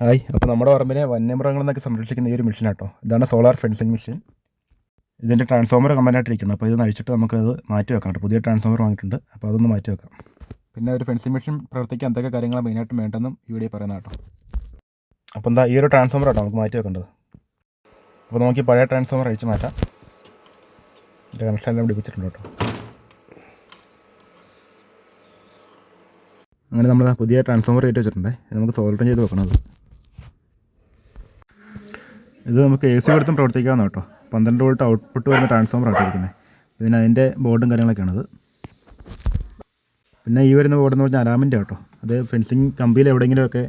Hi. അപ്പോൾ നമ്മുടെ പറമ്പിനെ വന്യമൃഗങ്ങളിൽ നിന്നൊക്കെ സംരക്ഷിക്കുന്ന ഈ ഒരു മെഷീൻ കേട്ടോ ഇതാണ് സോളാർ ഫെൻസിങ് മെഷീൻ ഇതിന്റെ ട്രാൻസ്ഫോമർ കമ്പനായിട്ടിരിക്കണം അപ്പോൾ ഇത് നഴിച്ചിട്ട് നമുക്കത് മാറ്റി വെക്കാം പുതിയ ട്രാൻസ്ഫോമർ വാങ്ങിയിട്ടുണ്ട്. അപ്പോൾ അതൊന്ന് മാറ്റി വെക്കാം. പിന്നെ ഒരു ഫെൻസിങ് മെഷീൻ പ്രവർത്തിക്കാൻ എന്തൊക്കെ കാര്യങ്ങളാണ് മെയിനായിട്ട് വേണ്ടെന്നും ഈ വീഡിയോ പറയുന്ന കേട്ടോ. അപ്പോൾ എന്താ ഈ ഒരു ട്രാൻസ്ഫോമർ കേട്ടോ നമുക്ക് മാറ്റി വെക്കേണ്ടത്? അപ്പോൾ നമുക്ക് ഈ പഴയ ട്രാൻസ്ഫോമർ അഴിച്ച് മാറ്റാം. കണക്ഷൻ എല്ലാം പിടിപ്പിച്ചിട്ടുണ്ട് കേട്ടോ. അങ്ങനെ നമ്മൾ പുതിയ ട്രാൻസ്ഫോമർ കയറ്റി വെച്ചിട്ടുണ്ടേ. നമുക്ക് സോൾട്ടും ചെയ്ത് വെക്കണം അത് ഇത് നമുക്ക് എ സി കൊടുത്തും പ്രവർത്തിക്കാവുന്ന കേട്ടോ. പന്ത്രണ്ട് വോൾട്ട് ഔട്ട്പുട്ട് വരുന്ന ട്രാൻസ്ഫോമർ ആട്ടോ ഇരിക്കുന്നത് ഇതിന് അതിന്റെ ബോർഡും കാര്യങ്ങളൊക്കെയാണത് പിന്നെ ഈ വരുന്ന ബോർഡ് എന്ന് പറഞ്ഞാൽ അലാമിന്റെ കേട്ടോ. അത് ഫെൻസിങ് കമ്പിയിൽ എവിടെയെങ്കിലുമൊക്കെ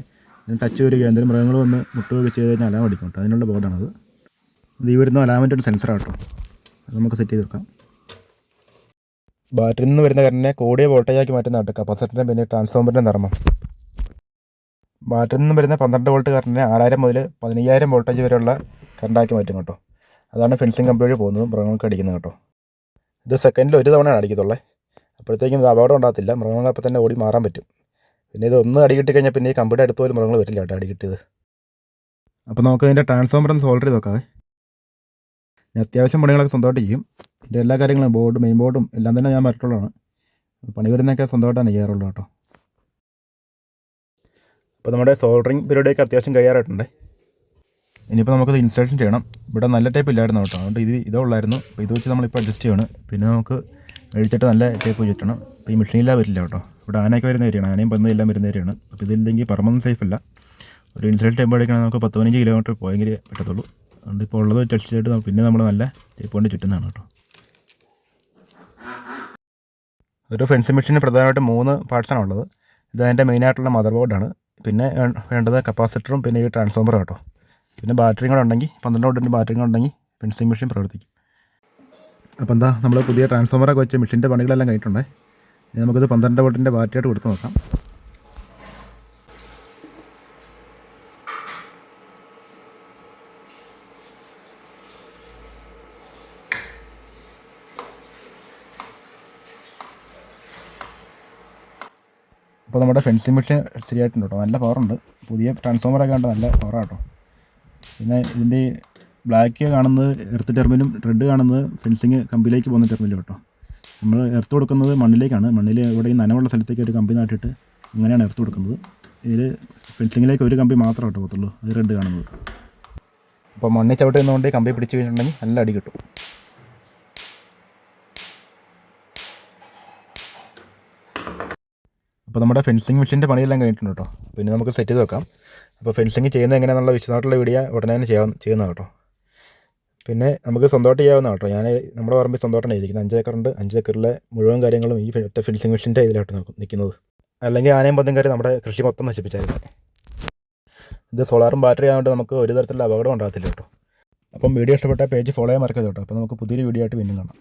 ടച്ച് വരികയോ എന്തെങ്കിലും മൃഗങ്ങൾ വന്ന് മുട്ടുകയൊക്കെ ചെയ്ത് കഴിഞ്ഞാൽ അലാം അടിക്കും കേട്ടോ. അതിനുള്ള ബോർഡാണത് അത് ഈ വരുന്ന അലാമിന്റെ ഒരു സെൻസറാണ് കേട്ടോ. അത് നമുക്ക് സെറ്റ് ചെയ്ത് വെക്കാം. ബാറ്ററിയിൽ നിന്ന് വരുന്ന കറണ്ടിനെ കൂടിയ വോൾട്ടേജാക്കി മാറ്റുന്ന കേട്ടോ കപ്പാസിറ്ററിന്റെ പിന്നെ ട്രാൻസ്ഫോമറിന്റെ ധർമ്മം ബാറ്ററിയിൽ നിന്ന് വരുന്ന പന്ത്രണ്ട് വോൾട്ട് കറണ്ടിനെ ആറായിരം മുതൽ പതിനയ്യായിരം വോൾട്ടേജ് വരെയുള്ള കറണ്ടാക്കി മാറ്റും കേട്ടോ. അതാണ് ഫെൻസിങ് കമ്പി വഴി പോകുന്നത് മൃഗങ്ങൾക്ക് അടിക്കുന്നത് കേട്ടോ. ഇത് സെക്കൻഡിൽ ഒരു തവണയാണ് അടിക്കത്തുള്ളേ. അപ്പോഴത്തേക്കും ഇത് അപകടം ഉണ്ടാകത്തില്ല. മൃഗങ്ങൾ അപ്പം തന്നെ ഓടി മാറാൻ പറ്റും. പിന്നെ ഇത് ഒന്ന് അടി കിട്ടി കഴിഞ്ഞാൽ പിന്നെ ഈ കമ്പിയുടെ അടുത്ത് പോലും മൃഗങ്ങൾ വരില്ല കേട്ടോ അടി കിട്ടിയത്. അപ്പോൾ നമുക്ക് ഇതിന്റെ ട്രാൻസ്ഫോമർ ഒന്ന് സോൾവ് ചെയ്ത് നോക്കാവേ ഞാൻ അത്യാവശ്യം പണികളൊക്കെ സ്വന്തമായിട്ട് ചെയ്യും. ഇതിന്റെ എല്ലാ കാര്യങ്ങളും ബോർഡ് മെയിൻ ബോർഡും എല്ലാം തന്നെ ഞാൻ മറ്റുള്ളതാണ് പണി വരുന്നതൊക്കെ സ്വന്തമായിട്ടാണ് ചെയ്യാറുള്ളത് കേട്ടോ. അപ്പോൾ നമ്മുടെ സോൾഡറിങ് പരിപാടിയൊക്കെ അത്യാവശ്യം കഴിയാറായിട്ടുണ്ട്. ഇനിയിപ്പോൾ നമുക്കത് ഇൻസ്റ്റാളേഷൻ ചെയ്യണം. ഇവിടെ നല്ല ടേപ്പ് ഇല്ലായിരുന്നു കേട്ടോ. അതുകൊണ്ട് ഇത് ഇതുള്ളായിരുന്നു അപ്പോൾ ഇത് വെച്ച് നമ്മളിപ്പോൾ അഡ്ജസ്റ്റ് ചെയ്യണം. പിന്നെ നമുക്ക് മേടിച്ചിട്ട് നല്ല ടൈപ്പ് ചുറ്റണം അപ്പോൾ ഈ മെഷീനിലാണ് വരില്ല കേട്ടോ. ഇവിടെ ആനയൊക്കെ വരുന്ന ഏരിയയാണ്. ആനയും പന്തും എല്ലാം വരുന്ന ഏരിയയാണ്. അപ്പോൾ ഇതില്ലെങ്കിൽ പറമ്പൊന്നും സേഫ് അല്ല ഒരു ഇൻസ്റ്റലേഷൻ ടേപ്പ് എടുക്കണമെങ്കിൽ നമുക്ക് പത്ത് പതിനഞ്ച് കിലോമീറ്റർ പോയെങ്കിലേ പറ്റത്തുള്ളൂ. അതുകൊണ്ട് ഇപ്പോൾ ഉള്ളത് അഡ്ജസ്റ്റ് ചെയ്തിട്ട് പിന്നെ നമ്മൾ നല്ല ടേപ്പ് കൊണ്ട് ചുറ്റുന്നതാണ് കേട്ടോ. ഒരു ഫെൻസിംഗ് മെഷീന് പ്രധാനമായിട്ട് മൂന്ന് പാർട്സാണ് ഉള്ളത്. ഇത് അതിന്റെ മെയിനായിട്ടുള്ള മദർ ബോർഡാണ് പിന്നെ വേണ്ടത് കപ്പാസിറ്ററും പിന്നെ ഈ ട്രാൻസ്ഫോമറും കേട്ടോ. പിന്നെ ബാറ്ററിയും കൂടെ ഉണ്ടെങ്കിൽ പന്ത്രണ്ട് വോട്ടിന്റെ ബാറ്ററിയും ഉണ്ടെങ്കിൽ പെൻസിംഗ് മെഷീൻ പ്രവർത്തിക്കും. അപ്പോൾ എന്താ നമ്മൾ പുതിയ ട്രാൻസ്ഫോമറൊക്കെ വെച്ച് മെഷീന്റെ പണികളെല്ലാം കഴിഞ്ഞിട്ടുണ്ടേ. നമുക്കിത് പന്ത്രണ്ട് ബാറ്ററി ബാറ്ററിയായിട്ട് കൊടുത്ത് നോക്കാം. അപ്പോൾ നമ്മുടെ ഫെൻസിങ് മെഷീൻ ശരിയായിട്ടുണ്ട് കേട്ടോ നല്ല പവറുണ്ട് പുതിയ ട്രാൻസ്ഫോമറൊക്കെ ഉണ്ട് നല്ല പവറാണ് കേട്ടോ പിന്നെ ഇതിന്റെ ബ്ലാക്ക് കാണുന്നത് എർത്ത് ടെർമിനും റെഡ് കാണുന്നത് ഫെൻസിങ് കമ്പിയിലേക്ക് പോകുന്ന ടെർമിനും കേട്ടോ നമ്മൾ എർത്ത് കൊടുക്കുന്നത് മണ്ണിലേക്കാണ്. മണ്ണിൽ ഇവിടെ ഈ നനവുള്ള സ്ഥലത്തേക്ക് ഒരു കമ്പി നാട്ടിട്ട് അങ്ങനെയാണ് എർത്ത് കൊടുക്കുന്നത്. ഇതിൽ ഫെൻസിങ്ങിലേക്ക് ഒരു കമ്പി മാത്രമേ കേട്ടോ പോകത്തുള്ളൂ. അത് റെഡ് കാണുന്നത്. അപ്പോൾ മണ്ണിൽ ചവിട്ടി നിന്നുകൊണ്ട് കമ്പി പിടിച്ച് കഴിഞ്ഞിട്ടുണ്ടെങ്കിൽ നല്ല അടി കിട്ടും. അപ്പോൾ നമ്മുടെ ഫെൻസിങ് മെഷീന്റെ പണിയെല്ലാം കഴിഞ്ഞിട്ടുണ്ട് കേട്ടോ പിന്നെ നമുക്ക് സെറ്റ് ചെയ്ത് വെക്കാം. അപ്പോൾ ഫെൻസിങ് ചെയ്യുന്നത് എങ്ങനെയാണെന്നുള്ള വിശദമായിട്ടുള്ള വീഡിയോ ഉടനെ തന്നെ ചെയ്യാൻ ചെയ്യുന്നതാണ് കേട്ടോ പിന്നെ നമുക്ക് സ്വന്തമായിട്ട് ചെയ്യാവുന്ന കേട്ടോ ഞാൻ നമ്മുടെ പറമ്പിൽ സ്വന്തമായിട്ടാണ് ഇരിക്കുന്നത്. അഞ്ച് ഏക്കറുണ്ട്. അഞ്ച് ഏക്കറിലെ മുഴുവൻ കാര്യങ്ങളും ഈ ഒറ്റ ഫെൻസിങ് മെഷീന്റെ ഇതിലായിട്ട് നോക്കും നിൽക്കുന്നത്. അല്ലെങ്കിൽ ആനയും പന്തും കാര്യം നമ്മുടെ കൃഷി മൊത്തം നശിപ്പിച്ചായിരുന്നു. ഇത് സോളാറും ബാറ്ററി ആയതുകൊണ്ട് നമുക്ക് ഒരു തരത്തിലുള്ള അപകടം ഉണ്ടാകത്തില്ല കേട്ടോ അപ്പം വീഡിയോ ഇഷ്ടപ്പെട്ട പേജ് ഫോളോ ചെയ്യാൻ മറക്കരുത് കേട്ടോ അപ്പോൾ നമുക്ക് പുതിയൊരു വീഡിയോ ആയിട്ട് വീണ്ടും കാണാം.